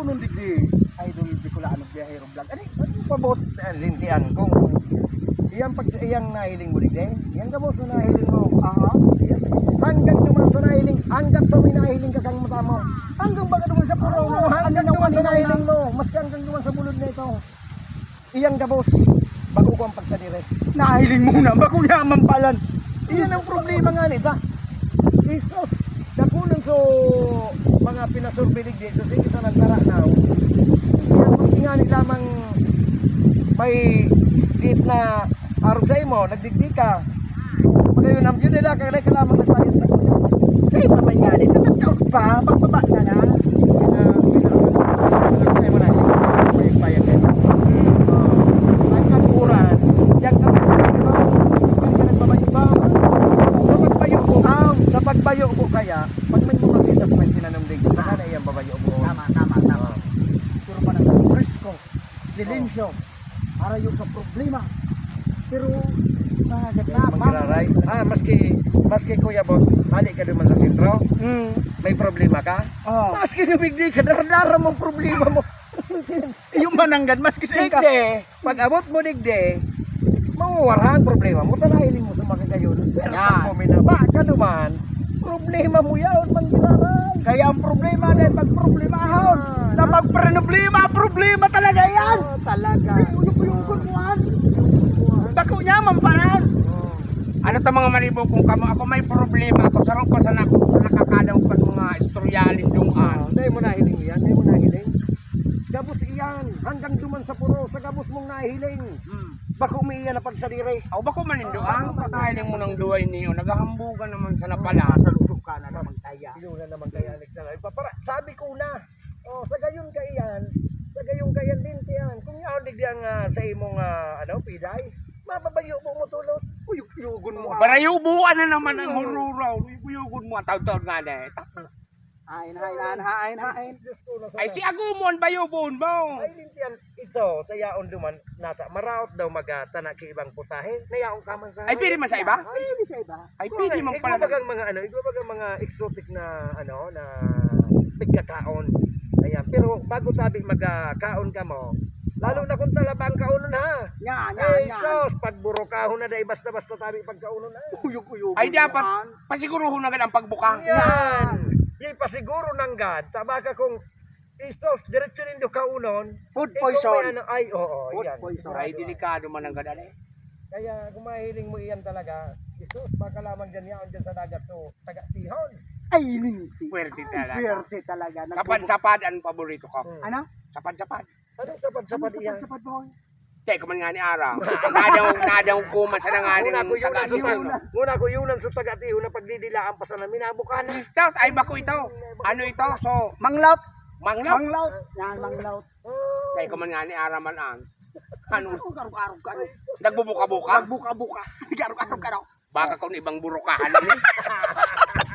kuno digdi idol di ko laano biyahero vlog. Ani, ano pabot Saan lintian kung iyang pag iyang nahiling mo digdi. Iyang gabos na nahiling mo. aha. Hanggang duman sa nahiling, hanggang sa may nahiling ka kang mata mo. Hanggang baga duman sa puro mo, hanggang duman sa nahiling mo. Maski hanggang duman sa bulod na ito. Iyang gabos, bago ko ang pagsadire. Nahiling muna ba kung yaman palan. Iyan ang problema nga nita. Isos, dakunan so mga pinasurbilig dito sa isa ng tara now. Iyan mas nga ni lamang may git na arog sa imo, nagdigdi ka. Pagayon ang yun nila, kaya ka lamang nagpayat sa kuya. Kay pamayali, tatatawag pa, pagbaba na na. Sa pagbayo ko kaya, pag may mga sitas may tinanong saka na iyang babayo ko. Tama, tama, tama. Pero pa ng presko, silensyo, para yung sa problema. Pero, nagat na, Mangraray. Ah, maski maski kuya bot, hali ka duman sa sentro, Hmm. may problema ka? Oh. Maski nabigdi ka, daradara mo ang problema mo. Yung mananggan, maski sa ka. Pag abot mo digde, mawawarang problema mo, tanahiling mo sa mga kayo. Pero Yan. pag puminaba ka duman, problema mo yaon, mangraray. Kaya ang problema dahil pag problema. Ah. Na pag problema, problema talaga yan. Oh, talaga. Uyog-uyugon mo an. Bako niya, mamparan. Oh. Ano to mga maribo kung kamo ako may problema ako sarong ko sa, nak sa nakakadaw pa mga istoryalin dung Ah, an. dahil mo nahiling yan, dahil mo nahiling. Gabos iyan, hanggang duman sa puro, sa gabos mong nahiling. Hmm. Bako umiiyan na pagsadire. Ako ba ko manindoan? Patahiling mo ng duway niyo. Nagahambugan naman sa napala. Sa lusok ka na naman kaya. Yun na naman kaya Alex na live. Para, sabi ko na, oh, sa gayon ka iyan, sa gayon ka yan din tiyan. Kung yaon ang ah, sa imong ah, ano, piday, mababayo mo mo tulot. Uyug-uyugon mo. Barayubuan na naman ang hururaw. Uyugon mo taon-taon nga na eh. Hain, hain, hain, hain, na Ay si Agumon bayubon mo. Ay lintian ito, tayaon duman nata maraot daw magatana ki ibang putahe. Nayaon ka man sa Ay pili man sa iba? Ay, hindi sa iba. Ay pili man pala. Ikaw mga ano, ikaw mga exotic na ano na pigkakaon. Bago tabi magkaon ka mo, lalo na kung talabang kaunon ha. Yan, yan, Ay, yan. sos, pag burokahon na dahil basta-basta tabi pagkaunon na. Uyog-uyugon Ay dapat pasiguruhon agad ang pagbuka. Yan! Di pa siguro ng God, tabaka kung Istos, diretso nindo kaunon. Food may poison. ano, ay, oo, Food yan. poison. Ay delikado man ang gadali. Kaya kung mahiling mo iyan talaga, Isus, baka lamang dyan yaon dyan sa dagat to, taga tihon. Ay, linti. Swerte talaga. Swerte talaga. Sapad-sapad ang paborito ko. Hmm. Ano? Sapad-sapad. Anong sapad-sapad iyan? Sapad boy. Teka man nga ni Ara. Nadaw, nadaw kuman sa ko yun ang taga sutag. Muna ko yun ang sutag at na pagdidilaan pa sa namin abukana. South, ay bako ito. Ano ito? So, Manglaut. manglaw. Manglaut. Yan, manglaut. Oh, Teka man nga ni Ara man ang. Ano? Karog-karog ka. Nagbubuka-buka? Buka-buka. Karog-karog ka. Baka kung ibang burukahan na